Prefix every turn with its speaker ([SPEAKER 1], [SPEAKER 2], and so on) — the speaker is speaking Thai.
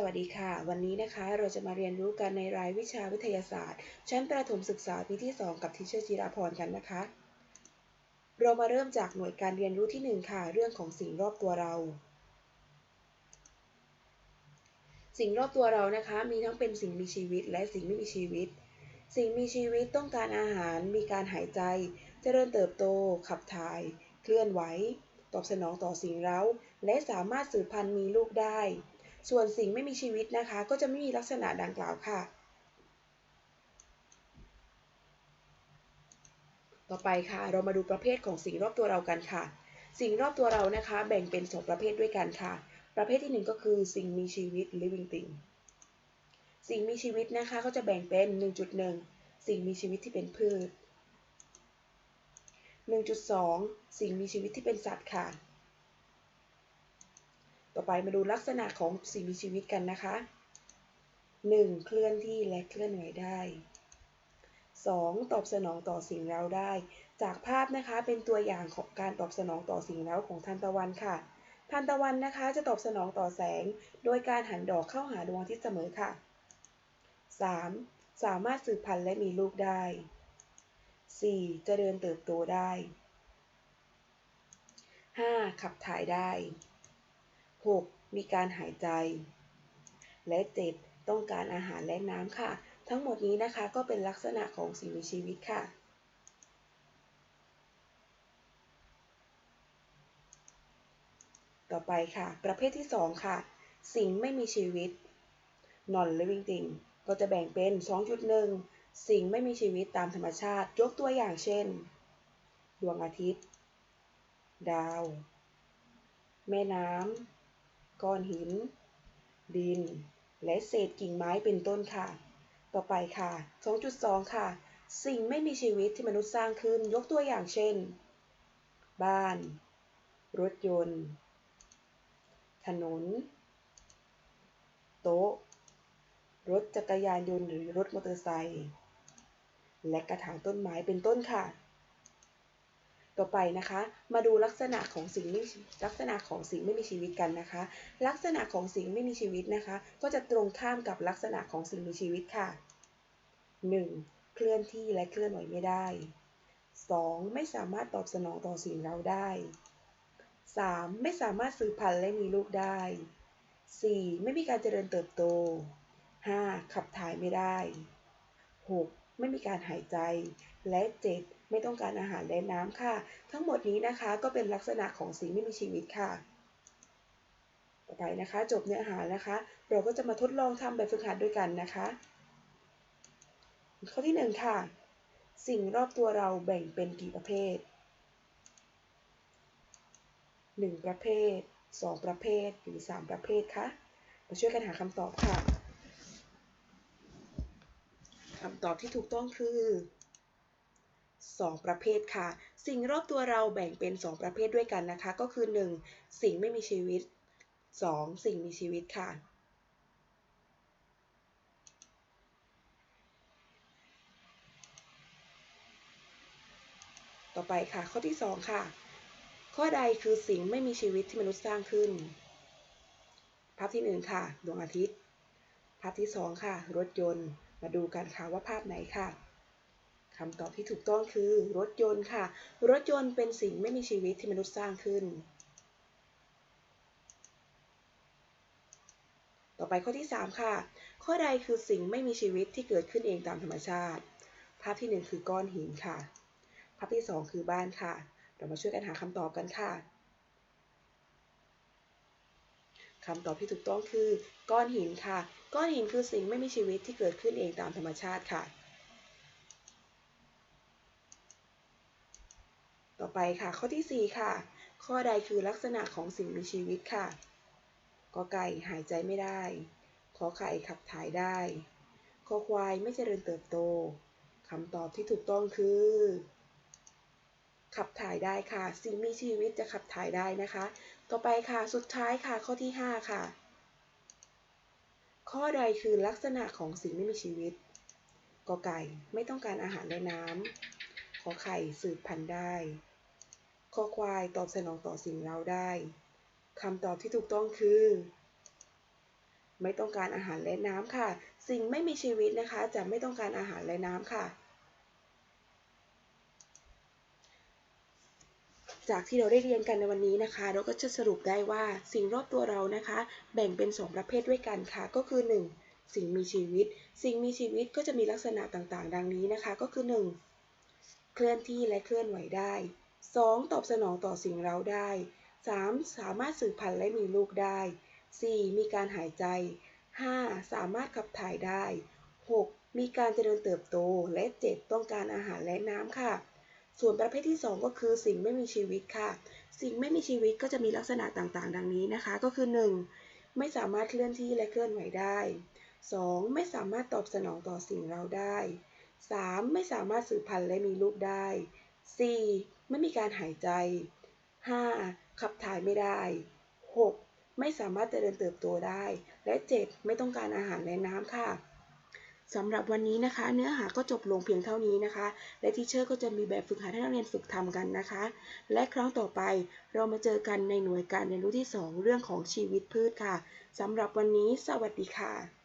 [SPEAKER 1] สวัสดีค่ะ วันนี้นะคะเราจะมาเรียนรู้กันในรายวิชาวิทยาศาสตร์ ชั้นประถมศึกษาปีที่ 2 กับทิเชอร์จิราพรกันนะคะ เรามาเริ่มจากหน่วยการเรียนรู้ที่ 1 ค่ะ เรื่องของสิ่งรอบตัวเรา สิ่งรอบตัวเรานะคะ มีทั้งเป็นสิ่งมีชีวิตและสิ่งไม่มีชีวิต สิ่งมีชีวิตต้องการอาหาร มีการหายใจ เจริญเติบโต ขับถ่าย เคลื่อนไหว ตอบสนองต่อสิ่งเร้า และสามารถสืบพันธุ์มีลูกได้ ส่วนสิ่งไม่มีชีวิตนะคะ ก็จะไม่มีลักษณะดังกล่าวค่ะ ต่อไปค่ะ เรามาดูประเภทของสิ่งรอบตัวเรากันค่ะ สิ่งรอบตัวเรานะคะ แบ่งเป็นสองประเภทด้วยกันค่ะ ประเภทที่หนึ่งก็คือสิ่งมีชีวิต living thing สิ่งมีชีวิตนะคะก็จะแบ่งเป็น 1.1 สิ่งมีชีวิตที่เป็นพืช 1.2 สิ่งมีชีวิตที่เป็นสัตว์ค่ะ ต่อไปมาดูลักษณะของสิ่งมีชีวิตกันนะคะ 1. เคลื่อนที่และเคลื่อนไหวได้ 2. ตอบสนองต่อสิ่งเร้าได้ จากภาพนะคะเป็นตัวอย่างของการตอบสนองต่อสิ่งเร้าของทานตะวันค่ะ ทานตะวันนะคะจะตอบสนองต่อแสง โดยการหันดอกเข้าหาดวงอาทิตย์เสมอค่ะ 3. สามารถสืบพันธุ์และมีลูกได้ 4. เจริญเติบโตได้ 5. ขับถ่ายได้ 6. มีการหายใจ และ 7. ต้องการอาหารและน้ำค่ะ ทั้งหมดนี้นะคะก็เป็นลักษณะของสิ่งมีชีวิตค่ะ ต่อไปค่ะ ประเภทที่ 2 ค่ะ สิ่งไม่มีชีวิต non living thing ก็จะแบ่งเป็น 2.1 สิ่งไม่มีชีวิตตามธรรมชาติ ยกตัวอย่างเช่น ดวงอาทิตย์ ดาว แม่น้ำ ก้อนหิน ดิน และเศษกิ่งไม้เป็นต้นค่ะ ต่อไปค่ะ 2.2 ค่ะ สิ่งไม่มีชีวิตที่มนุษย์สร้างขึ้นยกตัวอย่างเช่น บ้าน รถยนต์ ถนน โต๊ะ รถจักรยานยนต์หรือรถมอเตอร์ไซค์และกระถางต้นไม้เป็นต้นค่ะ ต่อไปนะคะ มาดูลักษณะของสิ่งไม่ลักษณะของสิ่งไม่มีชีวิตกันนะคะ ลักษณะของสิ่งไม่มีชีวิตนะคะ ก็จะตรงข้ามกับลักษณะของสิ่งมีชีวิตค่ะ 1. เคลื่อนที่และเคลื่อนไหวไม่ได้ 2. ไม่สามารถตอบสนองต่อสิ่งเราได้ 3. ไม่สามารถสืบพันธุ์และมีลูกได้ 4. ไม่มีการเจริญเติบโต 5. ขับถ่ายไม่ได้ 6. ไม่มีการหายใจ และ 7. ไม่ต้องการอาหารและน้ำค่ะ ทั้งหมดนี้นะคะก็เป็นลักษณะของสิ่งไม่มีชีวิตค่ะ ต่อไปนะคะจบเนื้อหานะคะ เราก็จะมาทดลองทำแบบฝึกหัดด้วยกันนะคะ ข้อที่ 1 ค่ะ สิ่งรอบตัวเราแบ่งเป็นกี่ประเภท 1 ประเภท 2 ประเภทหรือ 3 ประเภทคะมาช่วยกันหาคำตอบค่ะคำตอบที่ถูกต้องคือ 2 ประเภทค่ะ สิ่งรอบตัวเราแบ่งเป็น 2 ประเภทด้วยกันนะคะ ก็คือ 1. สิ่งไม่มีชีวิต 2. สิ่งมีชีวิตค่ะ ต่อไปค่ะ ข้อที่ 2 ค่ะ ข้อใดคือสิ่งไม่มีชีวิตที่มนุษย์สร้างขึ้น ภาพที่ 1 ค่ะ ดวงอาทิตย์ ภาพที่ 2 ค่ะ รถยนต์ มาดูกันค่ะว่าภาพไหนค่ะ คำตอบที่ถูกต้องคือรถยนต์ค่ะ รถยนต์เป็นสิ่งไม่มีชีวิตที่มนุษย์สร้างขึ้น ต่อไปข้อที่ 3 ค่ะ ข้อใดคือสิ่งไม่มีชีวิตที่เกิดขึ้นเองตามธรรมชาติ ภาพที่ 1 คือก้อนหินค่ะ ภาพที่ 2 คือบ้านค่ะ เรามาช่วยกันหาคำตอบกันค่ะคำตอบที่ถูกต้องคือ ก้อนหินค่ะ ก้อนหินคือสิ่งไม่มีชีวิตที่เกิดขึ้นเองตามธรรมชาติค่ะ ต่อไปค่ะข้อที่ 4 ค่ะ ข้อใดคือลักษณะของสิ่งมีชีวิตค่ะกอไก่หายใจไม่ได้ขอไข่ขับถ่ายได้คอควายไม่เจริญเติบโตคำตอบที่ถูกต้องคือ ขับถ่ายได้ค่ะ สิ่งมีชีวิตจะขับถ่ายได้นะคะ ต่อไปค่ะสุดท้ายค่ะข้อที่ 5 ค่ะ ข้อใดคือลักษณะของสิ่งไม่มีชีวิตกอไก่ไม่ต้องการอาหารและน้ำ อไข่สืบพันธุ์ได้ คอควายตอบสนองต่อสิ่งเราได้คำตอบที่ถูกต้องคือ ไม่ต้องการอาหารและน้ำค่ะ สิ่งไม่มีชีวิตนะคะ จะไม่ต้องการอาหารและน้ำค่ะ จากที่เราได้เรียนกันในวันนี้นะคะ เราก็จะสรุปได้ว่าสิ่งรอบตัวเรานะคะ แบ่งเป็น 2 ประเภทด้วยกันค่ะ ก็คือ 1. สิ่งมีชีวิต สิ่งมีชีวิตก็จะมีลักษณะต่างๆ ดังนี้นะคะ ก็คือ 1. เคลื่อนที่และเคลื่อนไหวได้ 2. ตอบสนองต่อสิ่งเร้าได้ 3. สามารถสืบพันธุ์และมีลูกได้ 4. มีการหายใจ 5. สามารถขับถ่ายได้ 6. มีการเจริญเติบโต และ 7. ต้องการอาหารและน้ำค่ะ ส่วนประเภทที่ 2 ก็คือสิ่งไม่มีชีวิตค่ะ สิ่งไม่มีชีวิตก็จะมีลักษณะต่างๆ ดังนี้นะคะ ก็คือ 1. ไม่สามารถเคลื่อนที่และเคลื่อนไหวได้ 2. ไม่สามารถตอบสนองต่อสิ่งเราได้ 3. ไม่สามารถสืบพันธุ์และมีลูกได้ 4. ไม่มีการหายใจ 5. ขับถ่ายไม่ได้ 6. ไม่สามารถเจริญเติบโตได้ และ 7. ไม่ต้องการอาหารและน้ำค่ะสำหรับวันนี้นะคะ เนื้อหาก็จบลงเพียงเท่านี้นะคะ และทีเชอร์ก็จะมีแบบฝึกหัดให้นักเรียนฝึกทำกันนะคะ และครั้งต่อไปเรามาเจอกันในหน่วยการเรียนรู้ที่ 2 เรื่องของชีวิตพืชค่ะสำหรับวันนี้ สวัสดีค่ะ